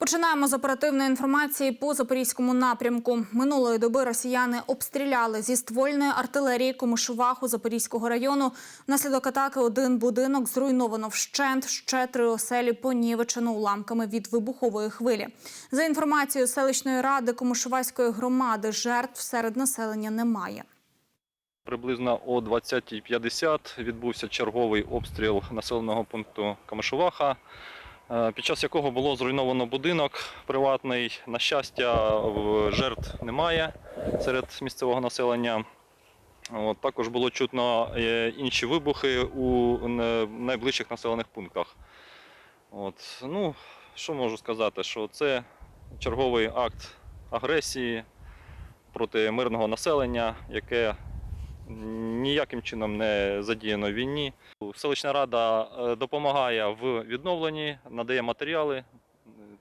Починаємо з оперативної інформації по запорізькому напрямку. Минулої доби росіяни обстріляли зі ствольної артилерії Комишуваху Запорізького району. Внаслідок атаки один будинок зруйновано вщент, ще три оселі понівечено уламками від вибухової хвилі. За інформацією селищної ради Комишувацької громади, жертв серед населення немає. Приблизно о 20.50 відбувся черговий обстріл населеного пункту Камишуваха, під час якого було зруйновано будинок приватний. На щастя, жертв немає серед місцевого населення. От, також було чутно е, інші вибухи у найближчих населених пунктах. От, ну, що можу сказати, що це черговий акт агресії проти мирного населення, яке ніяким чином не задіяно в війні. Селищна рада е, допомагає в відновленні, надає матеріали.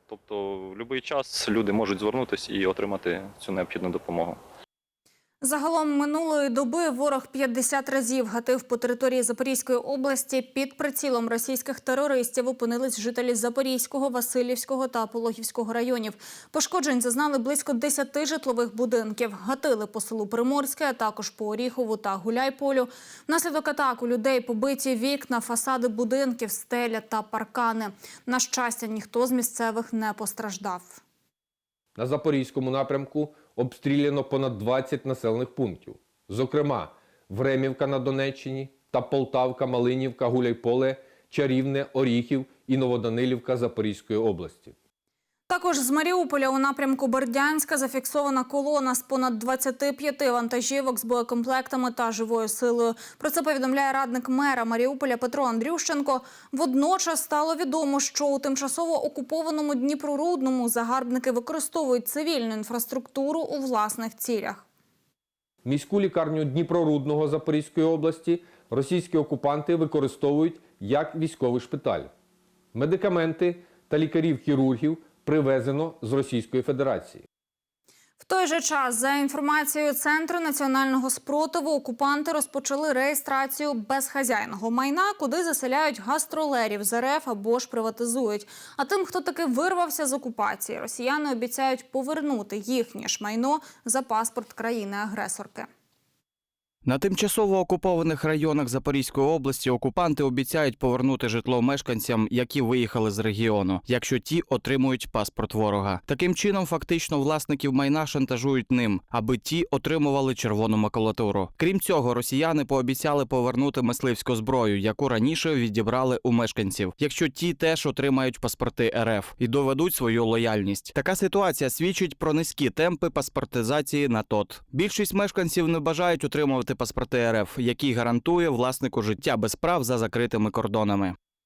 Тобто в будь-який час люди можуть звернутися і отримати цю необхідну допомогу. Загалом минулої доби ворог 50 разів гатив по території Запорізької області. Під прицілом російських терористів опинились жителі Запорізького, Васильівського та Пологівського районів. Пошкоджень зазнали близько 10 житлових будинків. Гатили по селу Приморське, а також по Оріхову та Гуляйполю. Внаслідок атак у людей побиті вікна, фасади будинків, стеля та паркани. На щастя, ніхто з місцевих не постраждав. На Запорізькому напрямку обстріляно понад 20 населених пунктів. Зокрема, Времівка на Донеччині та Полтавка, Малинівка, Гуляйполе, Чарівне, Оріхів і Новоданилівка Запорізької області. Також з Маріуполя у напрямку Бердянська зафіксована колона з понад 25 вантажівок з боєкомплектами та живою силою. Про це повідомляє радник мера Маріуполя Петро Андрющенко. Водночас стало відомо, що у тимчасово окупованому Дніпрорудному загарбники використовують цивільну інфраструктуру у власних цілях. Міську лікарню Дніпрорудного Запорізької області російські окупанти використовують як військовий шпиталь. Медикаменти та лікарів-хірургів привезено з Російської Федерації. В той же час, за інформацією Центру національного спротиву, окупанти розпочали реєстрацію безхазяйного майна, куди заселяють гастролерів з РФ або ж приватизують. А тим, хто таки вирвався з окупації, росіяни обіцяють повернути їхнє ж майно за паспорт країни-агресорки. На тимчасово окупованих районах Запорізької області окупанти обіцяють повернути житло мешканцям, які виїхали з регіону, якщо ті отримують паспорт ворога. Таким чином, фактично, власників майна шантажують ним, аби ті отримували червону макулатуру. Крім цього, росіяни пообіцяли повернути мисливську зброю, яку раніше відібрали у мешканців, якщо ті теж отримають паспорти РФ і доведуть свою лояльність. Така ситуація свідчить про низькі темпи паспортизації на ТОТ. Більшість мешканців не бажають отримувати паспорти РФ, який гарантує власнику життя без прав за закритими кордонами.